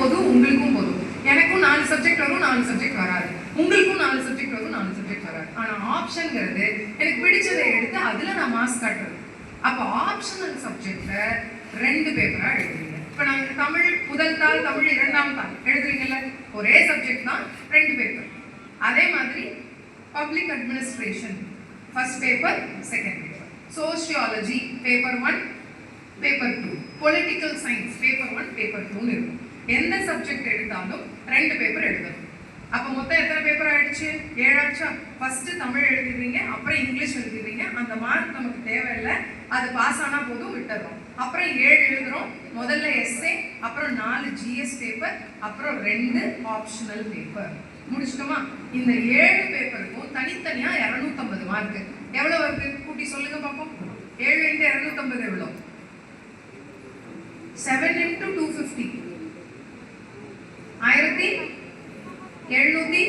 போதும் உங்களுக்கும் போதும். எனக்கும் நாலு சப்ஜெக்ட் வரும் நாலு சப்ஜெக்ட் வராது. உங்களுக்கும் நாலு சப்ஜெக்ட் வரும் நாலு சப்ஜெக்ட் வராது. ஆனால் ஆப்ஷன்ங்கிறது எனக்கு பிடிச்சதை எடுத்து அதில் நான் மார்க்ஸ் காட்டுறது. அப்போ ஆப்ஷனல் சப்ஜெக்டில் ரெண்டு பேப்பராக எழுதுறீங்க இப்போ நாங்கள் தமிழ் முதல் தாள் தமிழ் இரண்டாம் தாள் எழுதுறீங்கல்ல ஒரே சப்ஜெக்ட் தான் ரெண்டு பேப்பர் அதே மாதிரி public administration first paper second paper sociology paper one paper two political science paper one paper டூன்னு இருக்கும். எந்த சப்ஜெக்ட் எடுத்தாலும் ரெண்டு பேப்பர் எழுதணும். அப்போ மொத்தம் எத்தனை பேப்பர் ஆயிடுச்சு? ஏழாச்சா ஃபர்ஸ்ட் தமிழ் எழுதிடுறீங்க அப்புறம் இங்கிலீஷ் எழுதிடுறீங்க. அந்த மார்க் நமக்கு தேவையில்லை. அது பாஸ் ஆனால் போதும் விட்டுறோம். அப்புறம் ஏழு எழுதுறோம். முதல்ல எஸ்ஏ அப்புறம் நாலு ஜிஎஸ் பேப்பர் அப்புறம் ரெண்டு ஆப்ஷனல் பேப்பர் முடிச்சிட்டோமா? இந்த ஏழு பேப்பருக்கும் தனித்தனியா இரநூத்தம்பது மார்க் எவ்வளவு வருது? கூட்டி சொல்லுங்க பார்ப்போம் ஏழு இன்ட்டு இரநூத்தம்பது எவ்வளோ செவன் இன்ட்டு டூ ஃபிஃப்டி ஆயிரத்தி எழுநூத்தி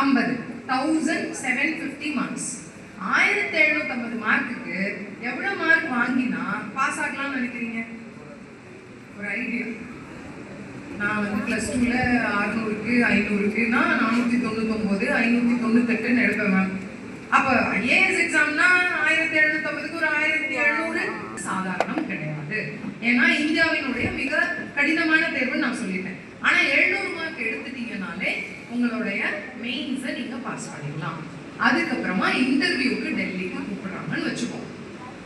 ஐம்பது. தௌசண்ட் செவன் ஃபிஃப்டி மார்க்ஸ் ஆயிரத்தி எழுநூத்தம்பது மார்க்குக்கு எவ்வளவு மார்க் வாங்கினா பாஸ் ஆகலாம்னு நினைக்கிறீங்க? ஒரு ஐடியா நான் வந்து ப்ளஸ் டூவில் அறுநூறுக்கு ஐநூறுக்குன்னா நானூற்றி தொண்ணூத்தொம்போது ஐநூற்றி தொண்ணூத்தெட்டுன்னு எடுப்பேன் மேம் அப்போ ஐஏஎஸ் எக்ஸாம்னா ஆயிரத்தி எழுநூத்தம்பதுக்கு ஒரு ஆயிரத்தி எழுநூறு? சாதாரணம் கிடையாது. ஏன்னா இந்தியாவினுடைய மிக கடினமான தேர்வுன்னு நான் சொல்லிட்டேன். ஆனா எழுநூறு மார்க் எடுத்துட்டீங்கனாலே உங்களுடைய மெயின்ஸை நீங்கள் பாஸ் பண்ணிடலாம். அதுக்கப்புறமா இன்டர்வியூக்கு டெல்லிக்கு கூப்பிடுறாங்கன்னு வச்சுக்கோங்க.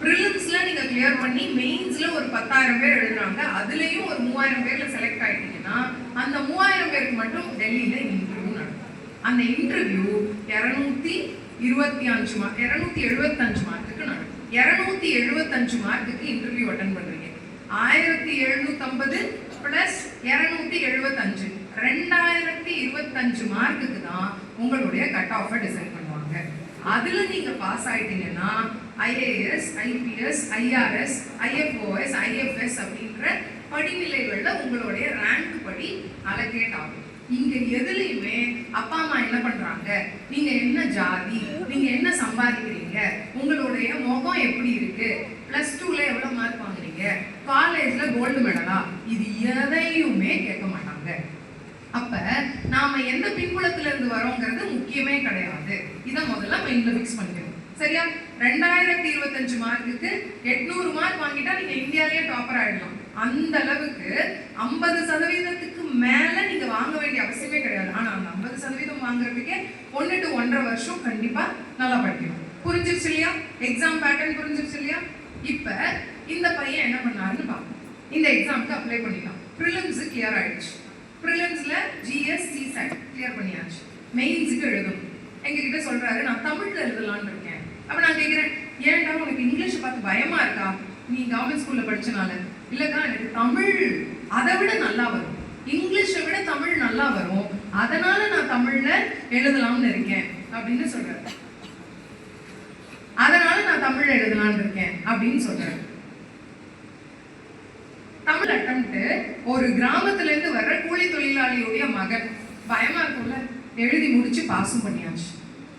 ப்ரிலிம்ஸில் நீங்கள் கிளியர் பண்ணி மெயின்ஸில் ஒரு பத்தாயிரம் பேர் எழுதுறாங்க. அதுலேயும் ஒரு மூவாயிரம் பேரில் செலக்ட் ஆகிட்டீங்கன்னா அந்த மூவாயிரம் பேருக்கு மட்டும் டெல்லியில் இன்டர்வியூ நடக்கும். அந்த இன்டர்வியூ இரநூத்தி இருபத்தி அஞ்சு மார்க் இரநூத்தி எழுபத்தஞ்சு மார்க்குக்கு நடக்கும். இரநூத்தி எழுபத்தஞ்சு மார்க்குக்கு இன்டர்வியூ அட்டன் பண்ணுறீங்க ஆயிரத்தி எழுநூத்தம்பது ப்ளஸ் இரநூத்தி எழுபத்தஞ்சு. ரெண்டாயிரத்தி இருபத்தஞ்சு மார்க்குக்கு தான் உங்களுடைய கட் ஆஃபை டிசைட் பண்ணுவாங்க. அதுல நீங்க pass ஆயிட்டீங்கன்னா IAS IPS IRS IFoS IFS அப்படின்ற படிநிலைகளில் உங்களுடைய ரேங்க் படி அலகேட் ஆகும். இங்க எதுலையுமே அப்பா அம்மா என்ன பண்றாங்க? நீங்க என்ன ஜாதி? நீங்க என்ன சம்பாதிக்கிறீங்க? உங்களுடைய முகம் எப்படி இருக்கு? பிளஸ் டூல எவ்வளவு மார்க் வாங்குறீங்க? காலேஜ்ல கோல்டு மெடலா இது எதையுமே கேட்க மாட்டாங்க. அப்ப நாம எந்த பின்புலத்துல இருந்து வரோங்கிறது முக்கியமே கிடையாது. இதை முதல்ல மைண்ட்ல ஃபிக்ஸ் பண்ணிக்கணும். சரியா? ரெண்டாயிரத்தி இருபத்தஞ்சு மார்க்குக்கு எட்நூறு மார்க் வாங்கிட்டா நீங்க இந்தியாலேயே டாப்பர் ஆயிடலாம். அந்த அளவுக்கு ஐம்பது சதவீதத்துக்கு மேல நீங்க வாங்க வேண்டிய அவசியமே கிடையாது. ஆனா அந்த ஐம்பது சதவீதம் வாங்குறதுக்கே ஒன்னு டு ஒன்றரை வருஷம் கண்டிப்பா நல்லா படிக்கணும். புரிஞ்சிருச்சு இல்லையா? எக்ஸாம் பேட்டர்ன் புரிஞ்சிருச்சு இல்லையா? இப்ப இந்த பையன் என்ன பண்ணாருன்னு பார்ப்போம் இந்த எக்ஸாம்க்கு அப்ளை பண்ணிட்டான் ப்ரிலிம்ஸ் கிளியர் ஆயிடுச்சு. ப்ரிலிம்ஸ்ல ஜிஎஸ்சி சிசெட் கிளியர் பண்ணியாச்சு. மெயின்ஸுக்கு எழுதணும் எங்ககிட்ட சொல்றாரு நான் தமிழ்ல எழுதலாம்னு இருக்கேன். அப்ப நான் கேட்கிறேன் ஏன்டா உனக்கு இங்கிலீஷ் பார்த்து பயமா இருக்கா? நீ கவர்மெண்ட் ஸ்கூல்ல படிச்சனால. இல்லக்கா எனக்கு தமிழ் அதை விட நல்லா வரும். இங்கிலீஷை விட தமிழ் நல்லா வரும். அதனால நான் தமிழ்ல எழுதலாம்னு இருக்கேன் அப்படின்னு சொல்றாரு. அதனால நான் தமிழ்ல எழுதலாம்னு இருக்கேன் அப்படின்னு சொல்றாரு. தமிழ் அட்டம்ப்ட் ஒரு கிராமத்துல இருந்து வர்ற கூலி தொழிலாளியுடைய மகன். பயமா இருக்கும்ல? எழுதி முடிச்சு பாஸும் பண்ணியாச்சு.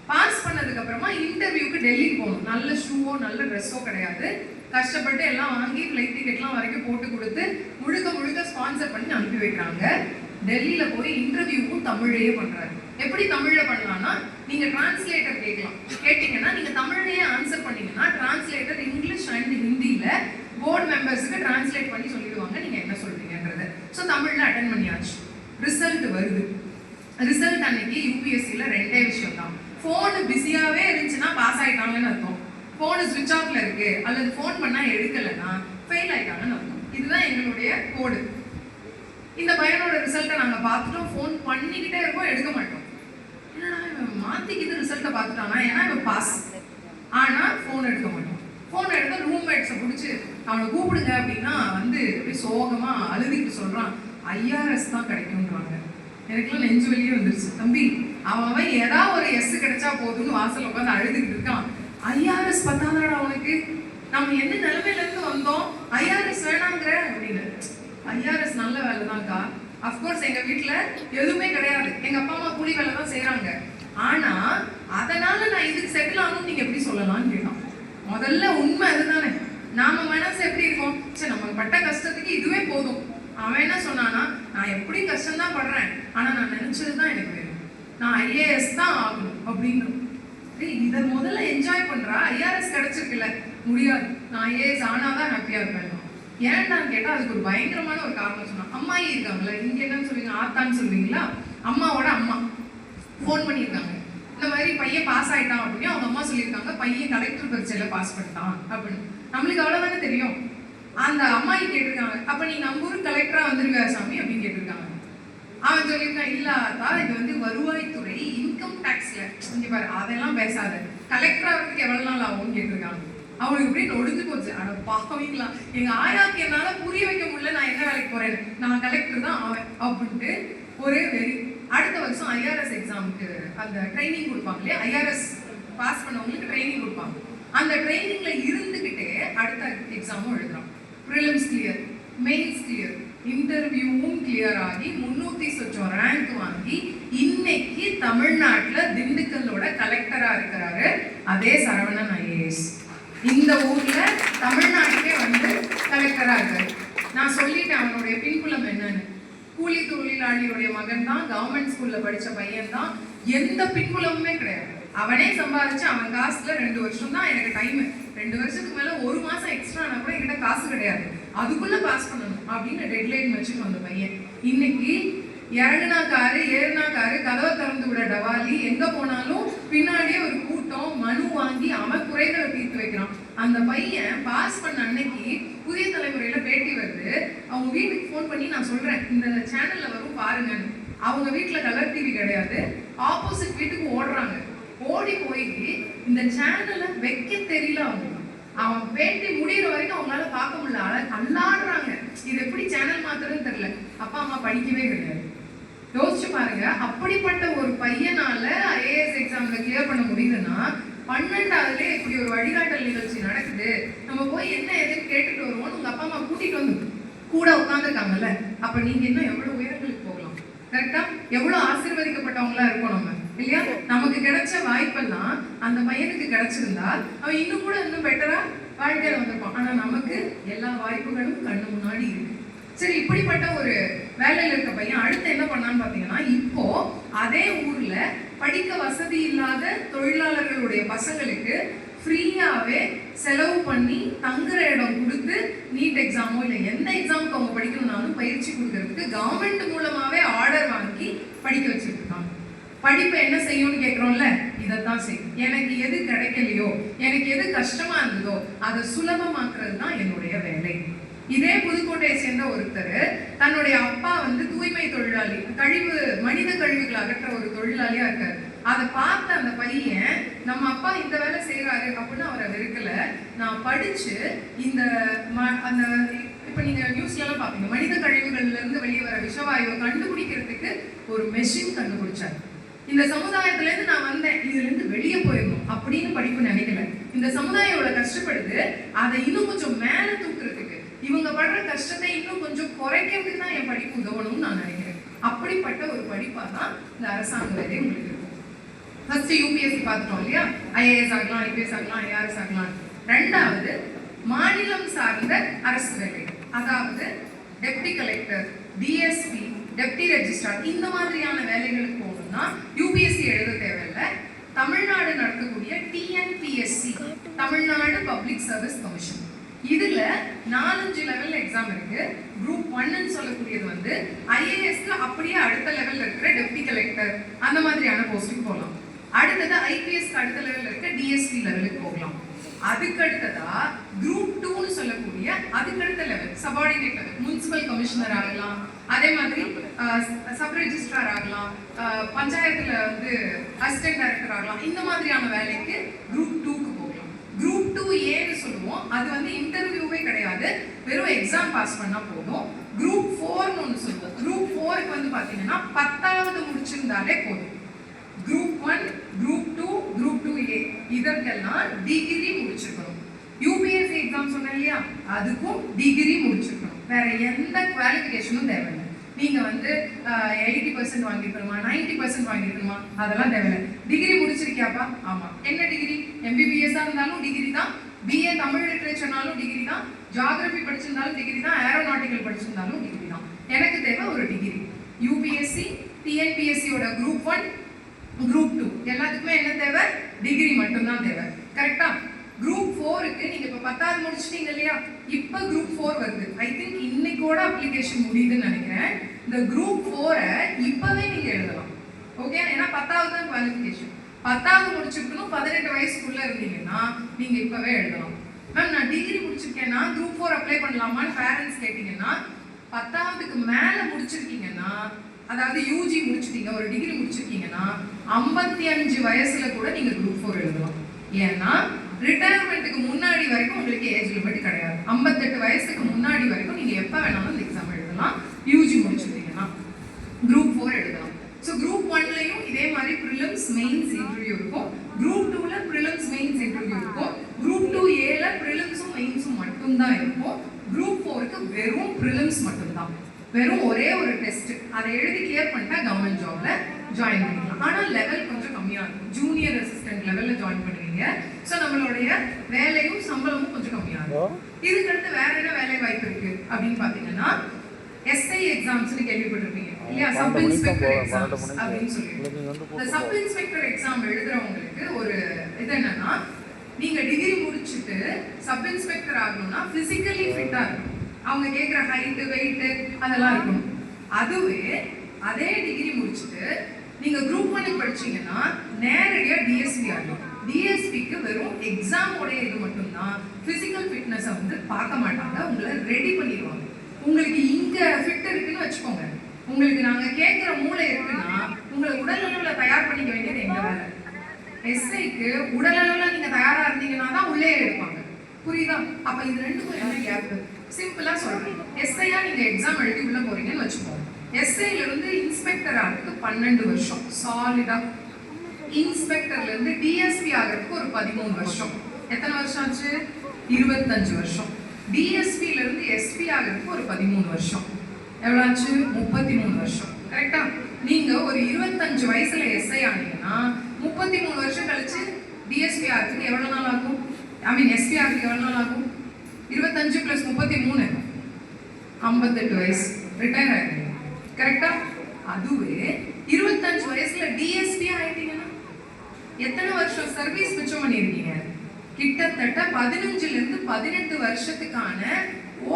பாஸ் பண்ணதுக்கு அப்புறமா இன்டர்வியூக்கு டெல்லிக்கு போகணும். நல்ல ஷூவோ நல்ல ட்ரெஸ்ஸோ கிடையாது. கஷ்டப்பட்டு எல்லாம் வாங்கி ஃப்ளைட் டிக்கெட்லாம் வரைக்கும் போட்டு கொடுத்து முழுக்க முழுக்க ஸ்பான்சர் பண்ணி அனுப்பி வைக்கிறாங்க. டெல்லியில போய் இன்டர்வியூவும் தமிழ்லயே பண்றாரு. எப்படி தமிழ்ல பண்ணலாம்னா நீங்க டிரான்ஸ்லேட்டர் கேட்கலாம். கேட்டீங்கன்னா நீங்க தமிழ்லயே ஆன்சர் பண்ணீங்கன்னா டிரான்ஸ்லேட்டர் இங்கிலீஷ் அண்ட் ஹிந்தியில போர்டு மெம்பர்ஸுக்கு டிரான்ஸ்லேட் பண்ணி சொல்லிடுவாங்க நீங்க என்ன சொல்றீங்கன்றது ஸோ தமிழ்ல அட்டன் பண்ணியாச்சு. ரிசல்ட் வருது. ரிசல்ட் அன்னைக்கு யூபிஎஸ்சியில் ரெண்டே விஷயம் தான் ஃபோனு பிஸியாகவே இருந்துச்சுன்னா பாஸ் ஆகிட்டாங்கன்னு அர்த்தம். ஃபோனு சுவிட்ச் ஆஃப்ல இருக்கு. அல்லது ஃபோன் பண்ணா எடுக்கலைன்னா ஃபெயில் ஆகிட்டாங்கன்னு அர்த்தம். இதுதான் எங்களுடைய கோடு இந்த பையனோட ரிசல்ட்டை நாங்கள் பார்த்துட்டோம். ஃபோன் பண்ணிக்கிட்டே இருக்கோம் எடுக்க மாட்டோம். என்னன்னா இவன் மாற்றிக்கிட்டு ரிசல்ட்டை பார்த்துட்டானா? ஏன்னா இவன் பாஸ் ஆனால் ஃபோன் எடுக்க மாட்டோம். ஃபோன் எடுத்து ரூம்மேட்ஸை பிடிச்சி அவனை கூப்பிடுங்க அப்படின்னா வந்து அப்படியே சோகமா அழுதுகிட்டு சொல்றான். ஐஆர்எஸ் தான் கிடைக்கும்ன்றாங்க. எனக்குலாம் நெஞ்சு வெளியே வந்துருச்சு. தம்பி அவன் அவன் ஏதாவது ஒரு எஸ் கிடைச்சா போதும்னு வாசல் உட்காந்து அழுதுகிட்டு இருக்கான். ஐஆர்எஸ் பத்தாதாடா அவனுக்கு நம்ம என்ன நிலைமையில இருந்து வந்தோம்? ஐஆர்எஸ் வேணாங்கிற அப்படின்னு. ஐஆர்எஸ் நல்ல வேலை தான்க்கா அஃப்கோர்ஸ் எங்க வீட்டில் எதுவுமே கிடையாது. எங்க அப்பா அம்மா கூலி வேலை தான் செய்றாங்க. ஆனா அதனால நான் இதுக்கு செட்டில் ஆகணும்னு நீங்க எப்படி சொல்லலாம்னு முதல்ல உண்மை அதுதானே. நாம மனசு எப்படி இருக்கும்? சரி நம்ம பட்ட கஷ்டத்துக்கு இதுவே போதும். அவன் என்ன சொன்னானா நான் எப்படி கஷ்டம் தான் படுறேன். ஆனா நான் நினைச்சது தான் எனக்கு வேணும். நான் ஐஏஎஸ் தான் ஆகணும். அப்படின்னும் இதை முதல்ல என்ஜாய் பண்றா? ஐஆர்எஸ் கிடைச்சிருக்குல்ல. முடியாது. நான் ஐஏஎஸ் ஆனாதான் ஹாப்பியா இருப்பேன். ஏன்டான்னு கேட்டா அதுக்கு ஒரு பயங்கரமான ஒரு காரணம் சொன்னான். அம்மாயி இருக்காங்களே இங்க என்னன்னு சொல்லுவீங்க? ஆத்தான்னு சொல்லுவீங்களா? அம்மாவோட அம்மா. ஃபோன் பண்ணியிருக்காங்க. இந்த மாதிரி பையன் பாஸ் ஆயிட்டான் அப்படின்னு அவங்க அம்மா சொல்லியிருக்காங்க பையன் கலெக்டர் பரீட்சையில பாஸ் பண்ணிட்டான் அப்படின்னு. நம்மளுக்கு அவ்வளவுதானே தெரியும். அந்த அம்மாயி கேட்டிருக்காங்க அப்ப நீ நம்ம ஊர் கலெக்டரா வந்துருவியா சாமி அப்படின்னு கேட்டிருக்காங்க. அவன் சொல்லியிருக்கான் இல்லாதா இது வந்து வருவாய்த்துறை இன்கம் டேக்ஸ்ல இங்க பாரு அதெல்லாம் பேசாத. கலெக்டரா ஆகிறதுக்கு எவ்வளவு நாள் ஆகும்னு கேட்டிருக்காங்க. அவளுக்கு இப்படி நொடிஞ்சு போச்சு. ஆனா பாவீங்களா. எங்க ஆயாக்கு என்னால புரிய வைக்க முடியல நான் என்ன வேலைக்கு போறேன் நான் கலெக்டர் தான் அவன் அப்படின்ட்டு ஒரே வெறி அடுத்த வருஷம் ஐஆர்எஸ் எக்ஸாமுக்கு அந்த ட்ரைனிங் கொடுப்பாங்க இல்லையா? ஐஆர்எஸ் பாஸ் பண்ணவங்களுக்கு ட்ரைனிங் கொடுப்பாங்க. அந்த ட்ரைனிங்ல இருந்துகிட்டே அடுத்த எக்ஸாமும் எழுதுறான் ப்ரிலிம்ஸ் கிளியர் மெயின்ஸ் கிளியர் இன்டர்வியூவும் கிளியர் ஆகி முன்னூத்தி சொச்சம் ரேங்க் வாங்கி இன்னைக்கு தமிழ்நாட்டில் திண்டுக்கல்லோட கலெக்டரா இருக்கிறாரு அதே சரவணன் ஐஏஎஸ் இந்த ஊர்ல தமிழ்நாட்டுக்கே வந்து கலெக்டரா இருக்காரு நான் சொல்லிட்டேன் அவனுடைய பின்புலம் என்னன்னு கூலி தொழிலாளியுடைய மகன் தான் கவர்மெண்ட் ஸ்கூல்ல படிச்ச பையன் தான் எந்த பின்புலமுமே கிடையாது. அவனே சம்பாதிச்சு அவன் காசுல ரெண்டு வருஷம் தான் எனக்கு டைம் ரெண்டு வருஷத்துக்கு மேல ஒரு மாசம் எக்ஸ்ட்ரா கூட என்கிட்ட காசு கிடையாது. அதுக்குள்ள பாஸ் பண்ணணும் அப்படின்னு டெட்லைன் வச்சுட்டு வந்த பையன். இன்னைக்கு இறங்கினா காரு ஏறுனா காரு கதவை திறந்து விட டவாலி எங்க போனாலும் பின்னாடியே ஒரு கூட்டம் மனு வாங்கி அவன் குறைகளை தீர்த்து வைக்கிறான். அந்த பையன் பாஸ் பண்ண அன்னைக்கு புதிய தலைமுறையில பேட்டி வருது. அவங்க வீட்டுக்கு ஃபோன் பண்ணி நான் சொல்கிறேன் இந்த சேனலில் வரும் பாருங்கன்னு. அவங்க வீட்டில் கலர் டிவி கிடையாது. ஆப்போசிட் வீட்டுக்கு ஓடுறாங்க. ஓடி போய் இந்த சேனலை வைக்க தெரியல அவங்க. அவன் பேட்டி முடிகிற வரைக்கும் அவங்களால பார்க்க முடியல. அழ- அல்லாடுறாங்க இது எப்படி சேனல் மாத்துறதுன்னு தெரியல. அப்பா அம்மா படிக்கவே கிடையாது. யோசிச்சு பாருங்க அப்படிப்பட்ட ஒரு பையனால ஐஏஎஸ் எக்ஸாம்ல கிளியர் பண்ண முடியுதுன்னா பன்னெண்டாவதுலேயே இப்படி ஒரு வழிகாட்டல் நிகழ்ச்சி நடக்குது. நம்ம போய் என்ன எதுன்னு கேட்டுட்டு வருவோம்னு உங்க அப்பா அம்மா கூட்டிட்டு வந்து கூட உட்காந்துருக்காங்கல்ல அப்ப நீங்க இன்னும் எவ்வளவு உயரங்களுக்கு போகலாம்? கரெக்டா எவ்வளவு ஆசீர்வதிக்கப்பட்டவங்களா இருக்கோம் நம்ம இல்லையா? நமக்கு கிடைச்ச வாய்ப்பெல்லாம் அந்த பையனுக்கு கிடைச்சிருந்தா அவன் இன்னும் கூட இன்னும் பெட்டரா வாழ்க்கையில வந்திருப்பான். ஆனா நமக்கு எல்லா வாய்ப்புகளும் கண்ணு முன்னாடி இருக்கு. சரி இப்படிப்பட்ட ஒரு வேலையில இருக்க பையன் அடுத்து என்ன பண்ணான்னு பாத்தீங்கன்னா இப்போ அதே ஊர்ல படிக்க வசதி இல்லாத தொழிலாளர்களுடைய பசங்களுக்கு ஃப்ரீயாவே செலவு பண்ணி தங்குற இடம் கொடுத்து நீட் எக்ஸாமோ இல்லை எந்த எக்ஸாம் பயிற்சி கொடுக்கறதுக்கு கவர்மெண்ட் மூலமாவே ஆர்டர் வாங்கி படிக்க வச்சுட்டு படிப்பு என்ன செய்யும்னு கேட்குறோம்ல இதைத்தான் செய்யும். எனக்கு எது கிடைக்கலையோ எனக்கு எது கஷ்டமா இருந்ததோ அதை சுலபமாக்குறது தான் என்னுடைய வேலை. இதே புதுக்கோட்டையை சேர்ந்த ஒருத்தர் தன்னுடைய அப்பா வந்து தூய்மை தொழிலாளி கழிவு மனித கழிவுகளை அகற்ற ஒரு தொழிலாளியா இருக்காரு. அதை பார்த்த அந்த பையன் நம்ம அப்பா இந்த வேலை செய்யறாரு அப்படின்னு அவரை வெறுக்கல. நான் படிச்சு இந்த அந்த இப்ப நீங்க நியூஸ்ல எல்லாம் பாப்பீங்க மனித கழிவுகள்ல இருந்து வெளியே வர விஷவாயுவை கண்டுபிடிக்கிறதுக்கு ஒரு மெஷின் கண்டுபிடிச்சாரு இந்த சமுதாயத்துல இருந்து நான் வந்தேன் இதுல இருந்து வெளியே போயிடணும் அப்படின்னு படிப்பு நினைக்கல. இந்த சமுதாயம் இவ்வளவு கஷ்டப்படுது அதை இன்னும் கொஞ்சம் மேல தூக்குறதுக்கு இவங்க படுற கஷ்டத்தை இன்னும் கொஞ்சம் குறைக்கிறதுக்கு தான் என் படிப்பு உதவணும்னு நான் நினைக்கிறேன். அப்படிப்பட்ட ஒரு படிப்பா தான் இந்த அரசாங்க வேலை உங்களுக்கு இருக்கும். ஃபர்ஸ்ட் யூபிஎஸ்சி பார்த்துட்டோம் இல்லையா? ஐஏஎஸ் ஆகலாம் ஐபிஎஸ் ஆகலாம் ஐஆர்எஸ் ஆகலாம். ரெண்டாவது மாநிலம் சார்ந்த அரசு வேலை. அதாவது deputy collector DSP deputy registrar இந்த மாதிரியான வேலைகளுக்கு போகணும்னா யூபிஎஸ்சி எழுத தேவையில்லை. தமிழ்நாடு நடத்தக்கூடிய TNPSC Tamil Nadu public service commission இதுல நாலஞ்சு லெவல் எக்ஸாம் இருக்கு. குரூப் ஒன்னு சொல்லக்கூடியது வந்து ஐஏஎஸ்க்கு அப்படியே அடுத்த லெவல்ல இருக்கிற டெப்டி கலெக்டர் அந்த மாதிரியான போஸ்டிங் போகலாம் அடுத்தது ஐபிஎஸ்க்கு அடுத்த லெவல்ல இருக்க டிஎஸ்பி லெவலுக்கு போகலாம். அதுக்கு அடுத்ததா குரூப் டூன்னு சொல்லக்கூடிய அதுக்கு அடுத்த level subordinate level municipal commissioner ஆகலாம். அதே மாதிரி சப் ரெஜிஸ்ட்ரார் ஆகலாம். பஞ்சாயத்தில் பஞ்சாயத்துல வந்து அசிஸ்டன்ட் டைரக்டர் ஆகலாம். இந்த மாதிரியான வேலைக்கு குரூப் டூக்கு போகலாம். குரூப் டூ ஏன்னு சொல்லுவோம். அது வந்து இன்டர்வியூவே கிடையாது. வெறும் எக்ஸாம் பாஸ் பண்ணா போதும். குரூப் ஃபோர்னு ஒன்று சொல்லுவோம். குரூப் ஃபோருக்கு வந்து பார்த்தீங்கன்னா பத்தாவது முடிச்சிருந்தாலே போதும். Group one group two group two A இதற்கெல்லாம் டிகிரி இல்லையா? அதுக்கும் டிகிரி முடிச்சிருக்கணும். வேற எந்த குவாலிஃபிகேஷனும் தேவையில்லை. நீங்க வந்து எயிட்டி பர்சன்ட் வாங்கிருக்கணுமா நைன்டி பர்சன்ட் வாங்கிருக்கணுமா அதெல்லாம் தேவையில்லை. டிகிரி முடிச்சிருக்கியாப்பா? ஆமா. என்ன டிகிரி எம்பிபிஎஸ்ஸாக இருந்தாலும் டிகிரி தான். பிஏ தமிழ் லிட்ரேச்சர்னாலும் டிகிரி தான். ஜியாகிரபி படிச்சிருந்தாலும் டிகிரி தான். ஏரோநாட்டிக்கல் படிச்சிருந்தாலும் டிகிரி தான். எனக்கு தேவை ஒரு டிகிரி யூபிஎஸ்சி டிஎன்பிஎஸ்சியோட குரூப் ஒன் குரூப் டூ எல்லாத்துக்குமே என்ன தேவை டிகிரி மட்டும்தான் தேவை கரெக்டா குரூப் ஃபோருக்கு நீங்க இப்ப பத்தாவது முடிச்சிட்டீங்க இல்லையா இப்ப குரூப் ஃபோர் வருது ஐ திங்க் இன்னைக்கோட அப்ளிகேஷன் முடியுதுன்னு நினைக்கிறேன். இந்த குரூப் ஃபோரை இப்போவே நீங்கள் எழுதலாம். ஓகே ஏன்னா பத்தாவது தான் குவாலிஃபிகேஷன் பத்தாவது முடிச்சிருக்கணும் பதினெட்டு வயசுக்குள்ளே இருந்தீங்கன்னா நீங்கள் இப்போவே எழுதலாம். மேம் நான் டிகிரி முடிச்சிருக்கேன்னா குரூப் ஃபோர் அப்ளை பண்ணலாமான்னு பேரண்ட்ஸ் கேட்டிங்கன்னா பத்தாவதுக்கு மேலே முடிச்சிருக்கீங்கன்னா அதாவது யூஜி முடிச்சிட்டீங்க ஒரு டிகிரி முடிச்சிருக்கீங்கன்னா ஐம்பத்தி அஞ்சு வயசுல கூட நீங்கள் குரூப் ஃபோர் எழுதலாம். ஏன்னா ரிட்டையர்மெண்ட்டுக்கு முன்னாடி வரைக்கும் உங்களுக்கு ஏஜ் லிமிட் கிடையாது. ஐம்பத்தெட்டு வயசுக்கு முன்னாடி வரைக்கும் நீங்கள் எப்போ வேணாலும் இந்த எக்ஸாம் எழுதலாம் யூஜி முடிச்சிருந்தீங்கன்னா குரூப் ஃபோர் எழுதலாம் ஸோ குரூப் ஒன்லையும் இதே மாதிரி ப்ரிலிம்ஸ் மெயின்ஸ் இன்டர்வியூ இருக்கும். குரூப் டூல ப்ரிலிம்ஸ் மெயின்ஸ் இன்டர்வியூ இருக்கும். குரூப் டூ ஏல ப்ரிலிம்ஸும் மெயின்ஸும் மட்டும்தான் இருக்கும். குரூப் ஃபோருக்கு வெறும் ப்ரிலிம்ஸ் மட்டும்தான் வெறும் ஒரே ஒரு டெஸ்ட் அதை எழுதி கிளியர் பண்ணிட்டா கவர்மெண்ட் ஜாப்ல ஜாயின் பண்ணிக்கலாம். ஆனால் லெவல் கொஞ்சம் கம்மியா இருக்கும். ஜூனியர் அசிஸ்டன்ட் லெவல்ல ஜாயின் பண்ணுவீங்க. ஸோ நம்மளுடைய வேலையும் சம்பளமும் கொஞ்சம் கம்மியா இருக்கும். இதுக்கடுத்து வேற என்ன வேலை வாய்ப்பு இருக்கு? அப்படின்னு பாத்தீங்கன்னா எஸ்ஐ எக்ஸாம்ஸ்னு கேள்விப்பட்டிருப்பீங்க. பன்னெண்டு மணிக்கு இன்ஸ்பெக்டர் பன்னெண்டு மணிக்கு. நீங்கள் வந்து இந்த சப் இன்ஸ்பெக்டர் எக்ஸாம் எழுதுறவங்களுக்கு ஒரு இது என்னன்னா நீங்க டிகிரி முடிச்சுட்டு சப் இன்ஸ்பெக்டர் ஆகணும்னா பிசிக்கலி ஃபிட்டா இருக்கணும். அவங்க கேக்குற ஹைட் வெயிட் அதெல்லாம் இருக்கணும். அதுவே அதே டிகிரி முடிச்சுட்டு நீங்க குரூப் ஒன் படிச்சீங்கன்னா நேரடியா டிஎஸ்பி ஆகணும். டிஎஸ்பிக்கு வெறும் எக்ஸாமோடைய இது மட்டும்தான். பிசிக்கல் ஃபிட்னஸை வந்து பார்க்க மாட்டாங்க. உங்களை ரெடி பண்ணிடுவாங்க. உங்களுக்கு இங்க ஃபிட் இருக்குன்னு உங்களுக்கு நாங்க கேட்கிற மூளை இருக்குன்னா உங்களை உடல் தயார் பண்ணிக்க வேண்டியது எங்க வேலை? எஸ்ஐக்கு உடல் நீங்க தயாரா இருந்தீங்கன்னா தான் உள்ளே எடுப்பாங்க. புரியுதா? அப்ப இது ரெண்டுக்கும் என்ன கேப் சிம்பிளா சொல்றேன். எஸ்ஐயா நீங்க எக்ஸாம் எழுதி உள்ள போறீங்கன்னு வச்சுக்கோங்க. எஸ்ஐல இருந்து இன்ஸ்பெக்டர் ஆகிறதுக்கு பன்னெண்டு வருஷம். சாலிடா இன்ஸ்பெக்டர்ல இருந்து டிஎஸ்பி ஆகிறதுக்கு ஒரு பதிமூணு வருஷம். எத்தனை வருஷம் ஆச்சு? இருபத்தஞ்சு வருஷம். டிஎஸ்பில இருந்து எஸ்பி ஆகிறதுக்கு ஒரு பதிமூணு வருஷம். எவ்வளாச்சு? ஆச்சு முப்பத்தி மூணு வருஷம் கரெக்டா நீங்க ஒரு இருபத்தஞ்சு வயசுல எஸ்ஐ ஆனீங்கன்னா முப்பத்தி மூணு வருஷம் கழிச்சு டிஎஸ்பி ஆகிறதுக்கு எவ்வளவு நாள் ஆகும்? ஐ மீன் எஸ்பி ஆகிறதுக்கு எவ்வளவு நாள் ஆகும்? இருபத்தஞ்சு பிளஸ் முப்பத்தி மூணு ஐம்பத்தெட்டு வயசு. ரிட்டையர் ஆயிடுங்க கரெக்டா அதுவே இருபத்தஞ்சு வயசுல டிஎஸ்பி ஆயிட்டீங்கன்னா எத்தனை வருஷம் சர்வீஸ் மிச்சம் பண்ணியிருக்கீங்க? கிட்டத்தட்ட பதினஞ்சுல இருந்து பதினெட்டு வருஷத்துக்கான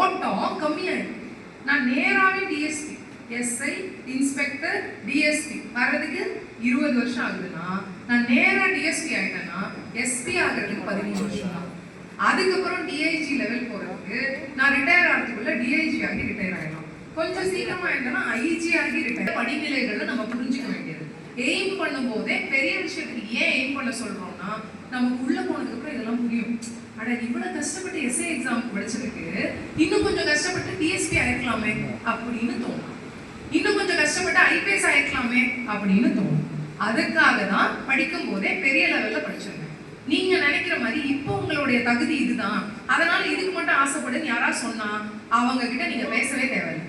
ஓட்டம் கம்மியாயிடும் நான் நேராவே டிஎஸ்பி எஸ்ஐ இன்ஸ்பெக்டர் டிஎஸ்பி வர்றதுக்கு இருபது வருஷம் ஆகுதுன்னா நான் நேரா டிஎஸ்பி ஆகிட்டேன்னா எஸ்பி ஆகிறதுக்கு பதிமூணு வருஷம் தான் அதுக்கப்புறம் டிஐஜி லெவல் போகிறதுக்கு நான் ரிட்டையர் ஆகிறதுக்குள்ள டிஐஜி ஆகி ரிட்டையர் ஆகிடும் கொஞ்சம் சீக்கிரமா ஆகிட்டோம்னா ஐஜி ஆகி ரிட்டையர் படிநிலைகளில் நம்ம புரிஞ்சுக்க வேண்டியது. எய்ம் பண்ணும் போதே பெரிய விஷயத்துக்கு ஏன் எய்ம் பண்ண சொல்றோம்னா நமக்கு உள்ள போனதுக்கப்புறம் இதெல்லாம் புரியும். அட இவ்வளவு கஷ்டப்பட்டு எஸ்ஏ எக்ஸாம் படிச்சதுக்கு இன்னும் கொஞ்சம் கஷ்டப்பட்டு டிஎஸ்பி ஆயிருக்கலாமே அப்படின்னு தோணும். இன்னும் கொஞ்சம் கஷ்டப்பட்டு ஐபிஎஸ் ஆயிருக்கலாமே அப்படின்னு தோணும். அதுக்காக தான் படிக்கும் போதே பெரிய லெவல்ல படிச்சிருங்க நீங்க நினைக்கிற மாதிரி இப்போ உங்களுடைய தகுதி இதுதான். அதனால இதுக்கு மட்டும் ஆசைப்படுன்னு யாராவது சொன்னா அவங்க கிட்ட நீங்க பேசவே தேவையில்லை.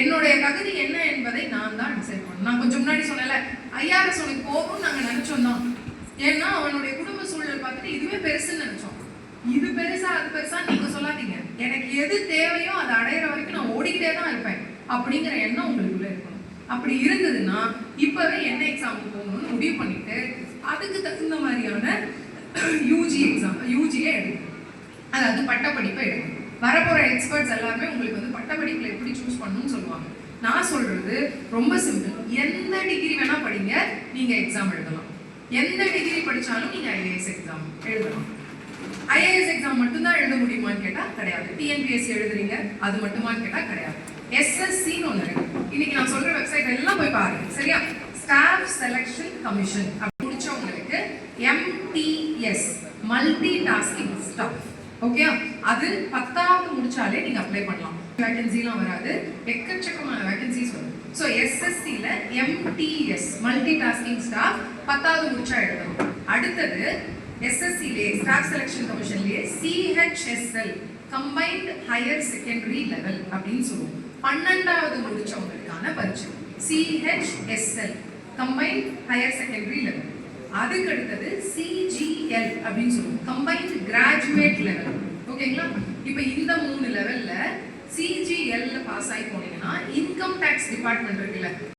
என்னுடைய தகுதி என்ன என்பதை நான் தான் டிசைட் பண்ணணும். நான் கொஞ்சம் முன்னாடி சொன்னேன்ல ஐஆர்எஸ் உனக்கு போகும்னு நாங்க நினைச்சோம் தான் ஏன்னா அவனுடைய குடும்ப சூழல் பார்த்துட்டு இது இது பெருசா அது பெருசா நீங்க சொல்லாதீங்க. எனக்கு எது தேவையோ அதை அடையிற வரைக்கும் நான் ஓடிக்கிட்டே தான் இருப்பேன். அப்படிங்கிற எண்ணம் உங்களுக்குள்ள இருக்கணும். அப்படி இருந்ததுன்னா இப்பவே என்ன எக்ஸாமுக்கு போகணும்னு முடிவு பண்ணிட்டு அதுக்கு தகுந்த மாதிரியான யூஜி எக்ஸாம் யூஜியே எடுக்கணும். அதாவது பட்டப்படிப்பை எடுக்கணும். வரப்போற எக்ஸ்பர்ட்ஸ் எல்லாருமே உங்களுக்கு வந்து பட்டப்படிப்புல எப்படி சூஸ் பண்ணணும்னு சொல்லுவாங்க. நான் சொல்றது ரொம்ப சிம்பிள் எந்த டிகிரி வேணா படிங்க நீங்க எக்ஸாம் எழுதலாம். எந்த டிகிரி படிச்சாலும் நீங்க ஐஏஎஸ் எக்ஸாம் எழுதலாம். ஐஏஎஸ் எக்ஸாம் மட்டும்தான் எழுத முடியுமான்னு கேட்டா கிடையாது. டிஎன்பிஎஸ்சி எழுதுறீங்க அது மட்டுமான்னு கேட்டா கிடையாது. எஸ்எஸ்சின்னு ஒன்று இருக்கு. இன்னைக்கு நான் சொல்ற வெப்சைட் எல்லாம் போய் பாருங்க சரியா? ஸ்டாஃப் செலெக்ஷன் கமிஷன் அப்படி முடிச்சவங்களுக்கு MTS multi tasking staff okay அது பத்தாவது முடிச்சாலே நீங்க அப்ளை பண்ணலாம். வேகன்சிலாம் வராது. எக்கச்சக்கமான வேகன்சிஸ் வரும். ஸோ எஸ்எஸ்சியில் எம்டிஎஸ் மல்டி டாஸ்கிங் ஸ்டாஃப் பத்தாவது முடிச்சா எழுதணும். அடுத்தது எஸ்எஸ்சிலே staff selection கமிஷன்லேயே CHSL combined higher secondary level அப்படின்னு சொல்லுவோம். பன்னெண்டாவது முடிச்சவங்களுக்கான பரீட்சை. CHSL combined higher secondary level அதுக்கு அடுத்தது சிஜிஎல் அப்படின்னு சொல்லுவோம். கம்பைன்ட் கிராஜுவேட் லெவல் ஓகேங்களா இப்போ இந்த மூணு லெவல்ல சிஜிஎல்ல பாஸ் ஆகி போனீங்கன்னா இன்கம் டேக்ஸ் டிபார்ட்மெண்ட் இருக்குல்ல